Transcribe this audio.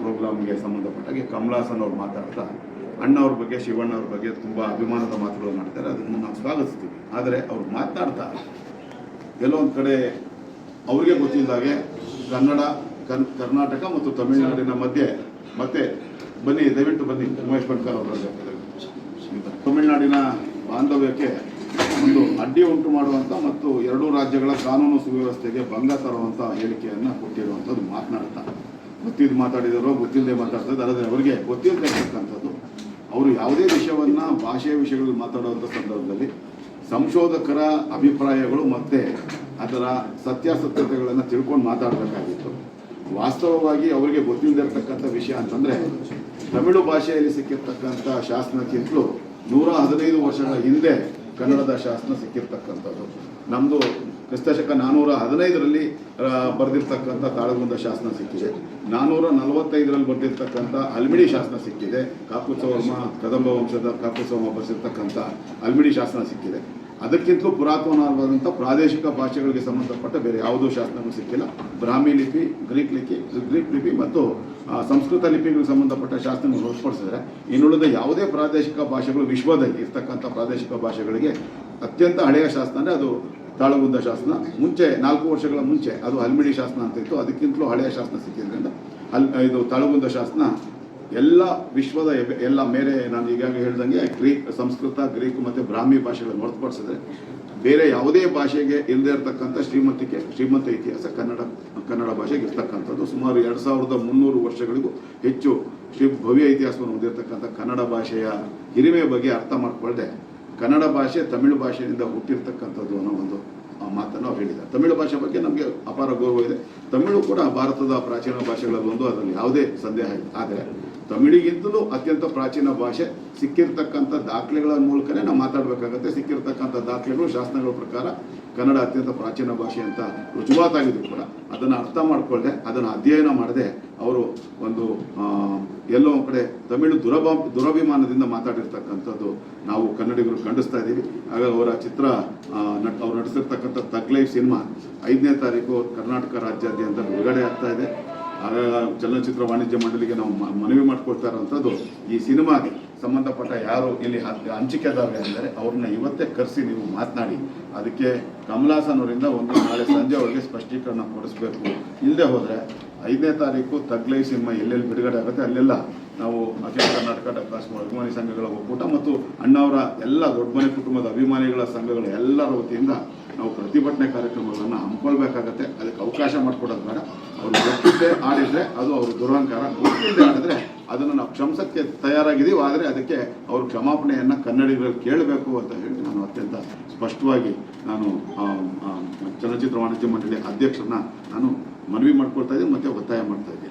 ಪ್ರೋಗ್ರಾಮ್ಗೆ ಸಂಬಂಧಪಟ್ಟಾಗೆ ಕಮಲಾಸನ್ ಅವ್ರು ಮಾತಾಡ್ತಾ ಅಣ್ಣವ್ರ ಬಗ್ಗೆ, ಶಿವಣ್ಣ ಅವ್ರ ಬಗ್ಗೆ ತುಂಬ ಅಭಿಮಾನದ ಮಾತುಗಳು ಮಾಡ್ತಾರೆ, ಅದನ್ನು ನಾವು ಸ್ವಾಗತಿಸ್ತೀವಿ ಆದರೆ ಅವ್ರು ಮಾತನಾಡ್ತಾ ಕೆಲವೊಂದು ಕಡೆ ಅವ್ರಿಗೆ ಗೊತ್ತಿದ್ದಾಗೆ ಕನ್ನಡ ಕನ್ ಕರ್ನಾಟಕ ಮತ್ತು ತಮಿಳುನಾಡಿನ ಮಧ್ಯೆ, ಮತ್ತೆ ಬನ್ನಿ, ದಯವಿಟ್ಟು ಬನ್ನಿ, ಉಮೇಶ್ ಬಡ್ಕರ್ ಅವರ. ತಮಿಳುನಾಡಿನ ಬಾಂಧವ್ಯಕ್ಕೆ ಒಂದು ಅಡ್ಡಿ ಉಂಟು ಮಾಡುವಂಥ ಮತ್ತು ಎರಡೂ ರಾಜ್ಯಗಳ ಕಾನೂನು ಸುವ್ಯವಸ್ಥೆಗೆ ಭಂಗ ತರುವಂಥ ಹೇಳಿಕೆಯನ್ನು ಕೊಟ್ಟಿರುವಂಥದ್ದು ಮಾತನಾಡ್ತಾ ಗೊತ್ತಿದ್ದು ಮಾತಾಡಿದಾರೋ ಗೊತ್ತಿಲ್ಲದೆ ಮಾತಾಡ್ತಾರೆ ಆದರೆ ಅವರಿಗೆ ಗೊತ್ತಿರ್ತಕ್ಕಂಥದ್ದು. ಅವರು ಯಾವುದೇ ವಿಷಯವನ್ನು ಭಾಷೆಯ ವಿಷಯಗಳಲ್ಲಿ ಮಾತಾಡುವಂಥ ಸಂದರ್ಭದಲ್ಲಿ ಸಂಶೋಧಕರ ಅಭಿಪ್ರಾಯಗಳು ಮತ್ತು ಅದರ ಸತ್ಯಾಸತ್ಯತೆಗಳನ್ನು ತಿಳ್ಕೊಂಡು ಮಾತಾಡಬೇಕಾಗಿತ್ತು. ವಾಸ್ತವವಾಗಿ ಅವರಿಗೆ ಗೊತ್ತಿಲ್ಲದಿರ್ತಕ್ಕಂಥ ವಿಷಯ ಅಂತಂದರೆ, ತಮಿಳು ಭಾಷೆಯಲ್ಲಿ ಸಿಕ್ಕಿರ್ತಕ್ಕಂಥ ಶಾಸನಕ್ಕಿಂತಲೂ ನೂರ ಹದಿನೈದು ವರ್ಷಗಳ ಹಿಂದೆ ಕನ್ನಡದ ಶಾಸನ ಸಿಕ್ಕಿರ್ತಕ್ಕಂಥದ್ದು. ನಮ್ಮದು ಕ್ರಿಸ್ತಶಕ ನಾನ್ನೂರ ಹದಿನೈದರಲ್ಲಿ ಬರೆದಿರ್ತಕ್ಕಂಥ ತಾಳಗುಂದ ಶಾಸನ ಸಿಕ್ಕಿದೆ. ನಾನ್ನೂರ ನಲವತ್ತೈದರಲ್ಲಿ ಬರೆದಿರ್ತಕ್ಕಂಥ ಅಲ್ಮಿಡಿ ಶಾಸನ ಸಿಕ್ಕಿದೆ. ಕಾಕುತ್ಸವರ್ಮ ಕದಂಬ ವಂಶದ ಕಾಕುತ್ಸವರ್ಮ ಬರೆಸಿರ್ತಕ್ಕಂಥ ಅಲ್ಮಿಡಿ ಶಾಸನ ಸಿಕ್ಕಿದೆ. ಅದಕ್ಕಿಂತಲೂ ಪುರಾತನವಾದಂಥ ಪ್ರಾದೇಶಿಕ ಭಾಷೆಗಳಿಗೆ ಸಂಬಂಧಪಟ್ಟ ಬೇರೆ ಯಾವುದೂ ಶಾಸನಗಳು ಸಿಕ್ಕಿಲ್ಲ. ಬ್ರಾಹ್ಮಿ ಲಿಪಿ, ಗ್ರೀಕ್ ಲಿಪಿ ಗ್ರೀಕ್ ಲಿಪಿ ಮತ್ತು ಸಂಸ್ಕೃತ ಲಿಪಿಗಳಿಗೆ ಸಂಬಂಧಪಟ್ಟ ಶಾಸನಗಳು ಹೊರತುಪಡಿಸಿದ್ರೆ ಇನ್ನುಳಿದ ಯಾವುದೇ ಪ್ರಾದೇಶಿಕ ಭಾಷೆಗಳು ವಿಶ್ವದಲ್ಲಿ ಇರ್ತಕ್ಕಂಥ ಪ್ರಾದೇಶಿಕ ಭಾಷೆಗಳಿಗೆ ಅತ್ಯಂತ ಹಳೆಯ ಶಾಸನ ಅಂದರೆ ಅದು ತಾಳಗುಂದ ಶಾಸನ ಮುಂಚೆ ನಾಲ್ಕು ವರ್ಷಗಳ ಮುಂಚೆ ಅದು ಹಲ್ಮಿಡಿ ಶಾಸನ ಅಂತ ಇತ್ತು. ಅದಕ್ಕಿಂತಲೂ ಹಳೆಯ ಶಾಸನ ಸಿಕ್ಕಿದ್ರಿಂದ ಅಲ್ ಇದು ತಾಳಗುಂದ ಶಾಸನ ಎಲ್ಲ ವಿಶ್ವದ ಎಲ್ಲ ಮೇಲೆ ನಾನು ಈಗಾಗಲೇ ಹೇಳ್ದಂಗೆ ಗ್ರೀಕ್ ಸಂಸ್ಕೃತ, ಗ್ರೀಕ್ ಮತ್ತು ಬ್ರಾಹ್ಮಿ ಭಾಷೆಗಳನ್ನು ಹೊರತುಪಡಿಸಿದ್ರೆ ಬೇರೆ ಯಾವುದೇ ಭಾಷೆಗೆ ಇಲ್ಲದೆ ಇರತಕ್ಕಂಥ ಶ್ರೀಮಂತಿಕೆ, ಶ್ರೀಮಂತ ಇತಿಹಾಸ ಕನ್ನಡ ಕನ್ನಡ ಭಾಷೆಗೆ ಇರ್ತಕ್ಕಂಥದ್ದು. ಸುಮಾರು ಎರಡು ಸಾವಿರದ ಮುನ್ನೂರು ವರ್ಷಗಳಿಗೂ ಹೆಚ್ಚು ಶ್ರೀ ಭವ್ಯ ಇತಿಹಾಸವನ್ನು ಹೊಂದಿರತಕ್ಕಂಥ ಕನ್ನಡ ಭಾಷೆಯ ಹಿರಿಮೆ ಬಗ್ಗೆ ಅರ್ಥ ಮಾಡಿಕೊಳ್ಳದೆ ಕನ್ನಡ ಭಾಷೆ ತಮಿಳು ಭಾಷೆಯಿಂದ ಹುಟ್ಟಿರ್ತಕ್ಕಂಥದ್ದು ಅನ್ನೋ ಒಂದು ಮಾತನ್ನು ಅವ್ರು ಹೇಳಿದ್ದಾರೆ. ತಮಿಳು ಭಾಷೆ ಬಗ್ಗೆ ನಮಗೆ ಅಪಾರ ಗೌರವ ಇದೆ. ತಮಿಳು ಕೂಡ ಭಾರತದ ಪ್ರಾಚೀನ ಭಾಷೆಗಳಲ್ಲಿ ಒಂದು, ಅದರಲ್ಲಿ ಯಾವುದೇ ಸಂದೇಹ ಇಲ್ಲ. ಆದರೆ ತಮಿಳಿಗಿಂತಲೂ ಅತ್ಯಂತ ಪ್ರಾಚೀನ ಭಾಷೆ ಸಿಕ್ಕಿರ್ತಕ್ಕಂಥ ದಾಖಲೆಗಳ ಮೂಲಕನೇ ನಾವು ಮಾತಾಡಬೇಕಾಗತ್ತೆ. ಸಿಕ್ಕಿರ್ತಕ್ಕಂಥ ದಾಖಲೆಗಳು ಶಾಸನಗಳ ಪ್ರಕಾರ ಕನ್ನಡ ಅತ್ಯಂತ ಪ್ರಾಚೀನ ಭಾಷೆ ಅಂತ ರುಜುವಾತಾಗಿದ್ರು ಕೂಡ. ಅದನ್ನು ಅರ್ಥ ಮಾಡಿಕೊಳ್ಳದೆ ಅದನ್ನು ಅಧ್ಯಯನ ಮಾಡದೆ ಅವರು ಒಂದು ಎಲ್ಲೋ ಕಡೆ ತಮಿಳು ದುರಭ, ದುರಭಿಮಾನದಿಂದ ಮಾತಾಡಿರ್ತಕ್ಕಂಥದ್ದು ನಾವು ಕನ್ನಡಿಗರು ಖಂಡಿಸ್ತಾ ಇದ್ದೀವಿ. ಹಾಗಾಗಿ ಅವರ ಚಿತ್ರ ನಟ್, ಅವ್ರು ನಟಿಸಿರ್ತಕ್ಕಂಥ ತಗ್ಲೈಫ್ ಸಿನಿಮಾ ಐದನೇ ತಾರೀಕು ಕರ್ನಾಟಕ ರಾಜ್ಯಾದ್ಯಂತ ಬಿಡುಗಡೆ ಆಗ್ತಾ ಇದೆ. ಆಗ ಚಲನಚಿತ್ರ ವಾಣಿಜ್ಯ ಮಂಡಳಿಗೆ ನಾವು ಮನವಿ ಮಾಡಿಕೊಳ್ತಾ ಇರೋಂಥದ್ದು ಈ ಸಿನಿಮಾಗೆ. ಸಂಬಂಧಪಟ್ಟ ಯಾರು ಇಲ್ಲಿ ಹಂಚಿಕೆದಾರ ಹಂಚಿಕೆದಾರರು ಅಂದರೆ ಅವ್ರನ್ನ ಇವತ್ತೇ ಕರೆಸಿ ನೀವು ಮಾತನಾಡಿ. ಅದಕ್ಕೆ ಕಮಲಾಸನ್ ಅವರಿಂದ ಒಂದು ನಾಳೆ ಸಂಜೆ ಒಳಗೆ ಸ್ಪಷ್ಟೀಕರಣ ಕೊಡಿಸ್ಬೇಕು. ಇಲ್ಲದೆ ಹೋದರೆ ಐದನೇ ತಾರೀಕು ತಗ್ಲೈ ಸಿನಿಮಾ ಎಲ್ಲೆಲ್ಲಿ ಬಿಡುಗಡೆ ಆಗುತ್ತೆ ಅಲ್ಲೆಲ್ಲ ನಾವು ಅಖಿಲ ಕರ್ನಾಟಕ ಡಾಕ್ಟರ್ಸ್ ಅಭಿಮಾನಿ ಸಂಘಗಳ ಒಕ್ಕೂಟ ಮತ್ತು ಅಣ್ಣವರ ಎಲ್ಲ ದೊಡ್ಡ ಮನೆ ಕುಟುಂಬದ ಅಭಿಮಾನಿಗಳ ಸಂಘಗಳ ಎಲ್ಲರ ವತಿಯಿಂದ ನಾವು ಪ್ರತಿಭಟನೆ ಕಾರ್ಯಕ್ರಮಗಳನ್ನು ಹಮ್ಮಿಕೊಳ್ಬೇಕಾಗತ್ತೆ. ಅದಕ್ಕೆ ಅವಕಾಶ ಮಾಡಿಕೊಡೋದು ಬೇಡ. ಅವರು ಗೊತ್ತಿದ್ದೇ ಆಡಿದರೆ ಅದು ಅವ್ರ ದುರಹಂಕಾರ ಗೊತ್ತಿದ್ದೆ ಆಡಿದ್ರೆ ಅದನ್ನು ನಾವು ಕ್ಷಮಸಕ್ಕೆ ತಯಾರಾಗಿದ್ದೀವಿ. ಆದರೆ ಅದಕ್ಕೆ ಅವರು ಕ್ಷಮಾಪಣೆಯನ್ನು ಕನ್ನಡಿಗರಲ್ಲಿ ಕೇಳಬೇಕು ಅಂತ ಹೇಳಿ ನಾನು ಅತ್ಯಂತ ಸ್ಪಷ್ಟವಾಗಿ ನಾನು ಚಲನಚಿತ್ರ ವಾಣಿಜ್ಯ ಮಂಡಳಿ ಅಧ್ಯಕ್ಷರನ್ನ ನಾನು ಮನವಿ ಮಾಡ್ಕೊಳ್ತಾ ಇದ್ದೀನಿ. ಮತ್ತು ಒತ್ತಾಯ ಮಾಡ್ತಾ ಇದ್ದೀನಿ.